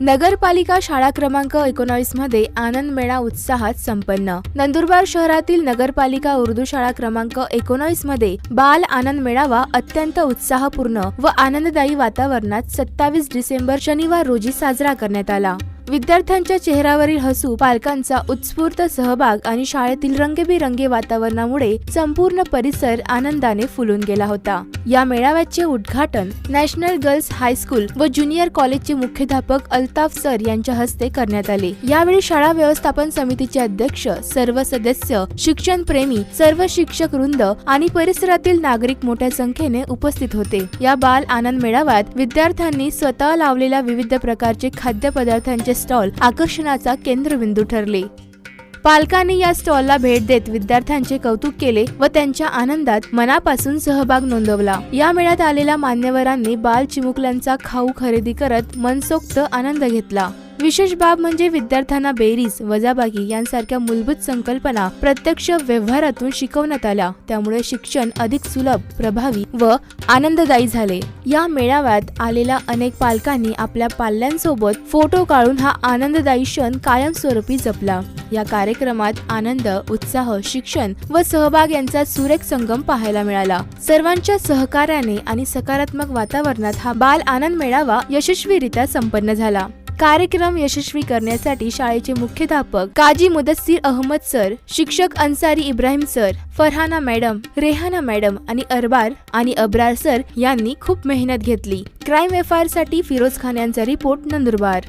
नगरपालिका शाळा क्रमांक एकोणावीसमध्ये आनंद मेळा उत्साहात संपन्न. नंदुरबार शहरातील नगरपालिका उर्दू शाळा क्रमांक एकोणावीसमध्ये बाल आनंद मेळावा अत्यंत उत्साहपूर्ण व आनंददायी वातावरणात सत्तावीस डिसेंबर शनिवार रोजी साजरा करण्यात आला. विद्यार्थ्यांच्या चेहऱ्यावरील हसू पालकांचा उत्स्फूर्त सहभाग आणि शाळेतील रंगेबिरंगी वातावरणामुळे संपूर्ण परिसर आनंदाने फुलून गेला होता. या मेळाव्याचे उद्घाटन नॅशनल गर्ल्स हायस्कूल व ज्युनियर कॉलेजचे मुख्याध्यापक अल्ताफ सर यांच्या हस्ते करण्यात आले. यावेळी शाळा व्यवस्थापन समितीचे अध्यक्ष सर्व सदस्य शिक्षण प्रेमी सर्व शिक्षक वृंद आणि परिसरातील नागरिक मोठ्या संख्येने उपस्थित होते. या बाल आनंद मेळाव्यात विद्यार्थ्यांनी स्वतः लावलेल्या विविध प्रकारचे खाद्यपदार्थांचे स्टॉल आकर्षणाचा केंद्रबिंदू ठरले. पालकांनी या स्टॉलला भेट देत विद्यार्थ्यांचे कौतुक केले व त्यांच्या आनंदात मनापासून सहभाग नोंदवला. या मेळ्यात आलेल्या मान्यवरांनी बाल चिमुकल्यांचा खाऊ खरेदी करत मनसोक्त आनंद घेतला. विशेष बाब म्हणजे विद्यार्थ्यांना बेरीज वजाबाकी यांसारख्या मूलभूत संकल्पना प्रत्यक्ष व्यवहारातून शिकवण्यात आल्या. त्यामुळे शिक्षण अधिक सुलभ प्रभावी व आनंददायी झाले. या मेळाव्यात आलेल्या अनेक पालकांनी आपल्या पाल्यांसोबत फोटो काढून हा आनंददायी क्षण कायमस्वरूपी जपला. या कार्यक्रमात आनंद उत्साह शिक्षण व सहभाग यांचा सुरेख संगम पाहायला मिळाला. सर्वांच्या सहकार्याने आणि सकारात्मक वातावरणात हा बाल आनंद मेळावा यशस्वीरित्या संपन्न झाला. कार्यक्रम यशस्वी करण्यासाठी शाळेचे मुख्याध्यापक काजी मुदस्सीर अहमद सर शिक्षक Ansari Ibrahim sir Farhana madam Rehana madam आणि अरबार आणि अब्रार सर यांनी खूप मेहनत घेतली. क्राईम एफ आयसाठी फिरोज खान यांचा रिपोर्ट नंदुरबार.